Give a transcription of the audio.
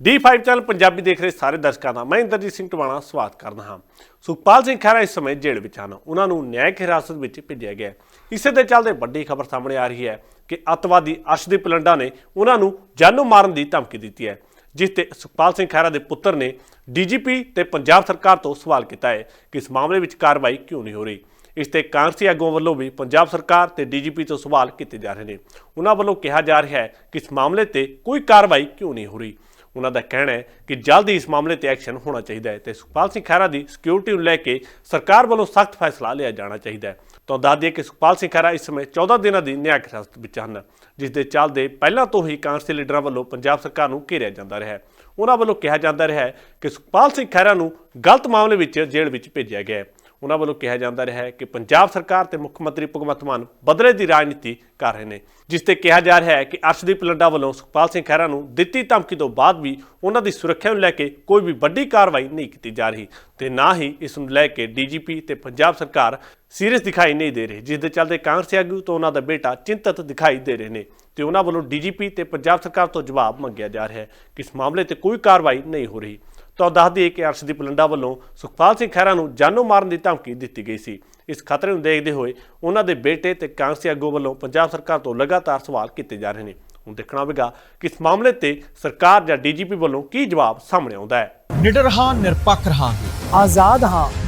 D5 channel Punjabi ਦੇਖ ਰਹੇ ਸਾਰੇ ਦਰਸ਼ਕਾਂ ਦਾ ਮੈਂ ਇੰਦਰਜੀਤ ਸਿੰਘ ਟਵਾਣਾ, ਸਵਾਗਤ ਕਰਦਾ ਹਾਂ। ਸੁਖਪਾਲ ਸਿੰਘ ਖਹਿਰਾ ਇਸ ਸਮੇਂ ਜੇਲ੍ਹ ਵਿੱਚ ਹਨ। ਉਹਨਾਂ ਨੂੰ ਨਿਆਇਕ ਹਿਰਾਸਤ ਵਿੱਚ ਭੇਜਿਆ ਗਿਆ ਇਸੇ ਦੇ ਚੱਲਦੇ ਵੱਡੀ ਖਬਰ ਸਾਹਮਣੇ ਆ ਰਹੀ ਹੈ ਕਿ ਅੱਤਵਾਦੀ ਅਰਸ਼ਦੀਪ ਲੰਡਾ ਨੇ ਉਹਨਾਂ ਨੂੰ ਜਾਨੋਂ ਮਾਰਨ ਦੀ ਧਮਕੀ ਦਿੱਤੀ ਹੈ, ਜਿਸ ਤੇ ਸੁਖਪਾਲ ਸਿੰਘ ਖਹਿਰਾ ਦੇ ਪੁੱਤਰ ਨੇ ਡੀਜੀਪੀ ਤੇ ਪੰਜਾਬ ਸਰਕਾਰ ਤੋਂ ਸਵਾਲ ਕੀਤਾ ਹੈ ਕਿ ਇਸ ਮਾਮਲੇ ਵਿੱਚ ਕਾਰਵਾਈ ਕਿਉਂ ਨਹੀਂ ਹੋ ਰਹੀ। ਇਸ ਤੇ ਕਾਂਗਰਸੀ ਆਗੂਆਂ ਵੱਲੋਂ ਵੀ ਪੰਜਾਬ ਸਰਕਾਰ ਤੇ ਡੀਜੀਪੀ ਤੋਂ ਸਵਾਲ ਕੀਤੇ ਜਾ ਰਹੇ ਨੇ। ਉਹਨਾਂ ਵੱਲੋਂ ਕਿਹਾ ਜਾ ਰਿਹਾ ਹੈ ਕਿ ਇਸ ਮਾਮਲੇ ਤੇ ਕੋਈ ਕਾਰਵਾਈ ਕਿਉਂ ਨਹੀਂ ਹੋ ਰਹੀ। ਉਹਨਾਂ ਦਾ ਕਹਿਣਾ ਹੈ ਕਿ ਜਲਦੀ ਇਸ ਮਾਮਲੇ ਤੇ ਐਕਸ਼ਨ ਹੋਣਾ ਚਾਹੀਦਾ ਹੈ ਤੇ ਸੁਖਪਾਲ ਸਿੰਘ ਖਹਿਰਾ ਦੀ ਸਿਕਿਉਰਿਟੀ ਨੂੰ ਲੈ ਕੇ ਸਰਕਾਰ ਵੱਲੋਂ ਸਖਤ ਫੈਸਲਾ ਲਿਆ ਜਾਣਾ ਚਾਹੀਦਾ ਹੈ। ਤਾਂ ਦੱਸ ਦਈਏ ਕਿ ਸੁਖਪਾਲ ਸਿੰਘ ਖਹਿਰਾ ਇਸ ਸਮੇਂ 14 ਦਿਨਾਂ ਦੀ ਨਿਆਇਕ ਹਿਰਾਸਤ ਵਿੱਚ ਹਨ, ਜਿਸ ਦੇ ਚੱਲਦੇ ਪਹਿਲਾਂ ਤੋਂ ਹੀ ਕਾਂਗਰਸੀ ਲੀਡਰਾਂ ਵੱਲੋਂ ਪੰਜਾਬ ਸਰਕਾਰ ਨੂੰ ਘੇਰਿਆ ਜਾਂਦਾ ਰਿਹਾ ਹੈ। ਉਹਨਾਂ ਵੱਲੋਂ ਕਿਹਾ ਜਾਂਦਾ ਰਿਹਾ ਹੈ ਕਿ ਸੁਖਪਾਲ ਸਿੰਘ ਖਹਿਰਾ ਨੂੰ ਗਲਤ ਮਾਮਲੇ ਵਿੱਚ ਜੇਲ੍ਹ ਵਿੱਚ ਭੇਜਿਆ ਗਿਆ ਹੈ। ਉਹਨਾਂ ਵੱਲੋਂ ਕਿਹਾ ਜਾਂਦਾ ਰਿਹਾ ਹੈ ਕਿ ਪੰਜਾਬ ਸਰਕਾਰ ਤੇ ਮੁੱਖ ਮੰਤਰੀ ਭਗਵੰਤ ਮਾਨ ਬਦਲੇ ਦੀ ਰਾਜਨੀਤੀ ਕਰ ਰਹੇ ਨੇ, ਜਿਸ ਤੇ ਕਿਹਾ ਜਾ ਰਿਹਾ ਹੈ ਕਿ ਅਰਸ਼ਦੀਪ ਲੱਡਾ ਵੱਲੋਂ ਸੁਖਪਾਲ ਸਿੰਘ ਖਹਿਰਾ ਨੂੰ ਦਿੱਤੀ ਧਮਕੀ ਤੋਂ ਬਾਅਦ ਵੀ ਉਹਨਾਂ ਦੀ ਸੁਰੱਖਿਆ ਨੂੰ ਲੈ ਕੇ ਕੋਈ ਵੀ ਵੱਡੀ ਕਾਰਵਾਈ ਨਹੀਂ ਕੀਤੀ ਜਾ ਰਹੀ ਤੇ ਨਾ ਹੀ ਇਸ ਨੂੰ ਲੈ ਕੇ ਡੀਜੀਪੀ ਤੇ ਪੰਜਾਬ ਸਰਕਾਰ ਸੀਰੀਅਸ ਦਿਖਾਈ ਨਹੀਂ ਦੇ ਰਹੀ, ਜਿਸ ਦੇ ਚੱਲਦੇ ਕਾਂਗਰਸੀ ਆਗੂ ਤੋਂ ਉਹਨਾਂ ਦਾ ਬੇਟਾ ਚਿੰਤਤ ਦਿਖਾਈ ਦੇ ਰਹੇ ਨੇ ਤੇ ਉਹਨਾਂ ਵੱਲੋਂ ਡੀਜੀਪੀ ਤੇ ਪੰਜਾਬ ਸਰਕਾਰ ਤੋਂ ਜਵਾਬ ਮੰਗਿਆ ਜਾ ਰਿਹਾ ਹੈ ਕਿ ਇਸ ਮਾਮਲੇ ਤੇ ਕੋਈ ਕਾਰਵਾਈ ਨਹੀਂ ਹੋ ਰਹੀ। ਤਾਂ ਦੱਸ ਦਈਏ ਕਿ ਅਰਸ਼ਦੀਪ ਲੰਡਾ ਵੱਲੋਂ ਸੁਖਪਾਲ ਸਿੰਘ ਖਹਿਰਾ ਨੂੰ ਜਾਨੋਂ ਮਾਰਨ ਦੀ ਧਮਕੀ ਦਿੱਤੀ ਗਈ ਸੀ। ਇਸ ਖਤਰੇ ਨੂੰ ਦੇਖਦੇ ਹੋਏ ਉਹਨਾਂ ਦੇ ਬੇਟੇ ਤੇ ਕਾਂਗਰਸੀ ਆਗੂ ਵੱਲੋਂ ਪੰਜਾਬ ਸਰਕਾਰ ਤੋਂ ਲਗਾਤਾਰ ਸਵਾਲ ਕੀਤੇ ਜਾ ਰਹੇ ਨੇ। ਹੁਣ ਦੇਖਣਾ ਹੋਵੇਗਾ ਕਿ ਇਸ ਮਾਮਲੇ ਤੇ ਸਰਕਾਰ ਜਾਂ ਡੀਜੀਪੀ ਵੱਲੋਂ ਕੀ ਜਵਾਬ ਸਾਹਮਣੇ ਆਉਂਦਾ ਹੈ। ਨਿਡਰ ਹਾਂ ਨਿਰਪੱਖ ਰਹਾਂਗੇ। ਆਜ਼ਾਦ ਹਾਂ।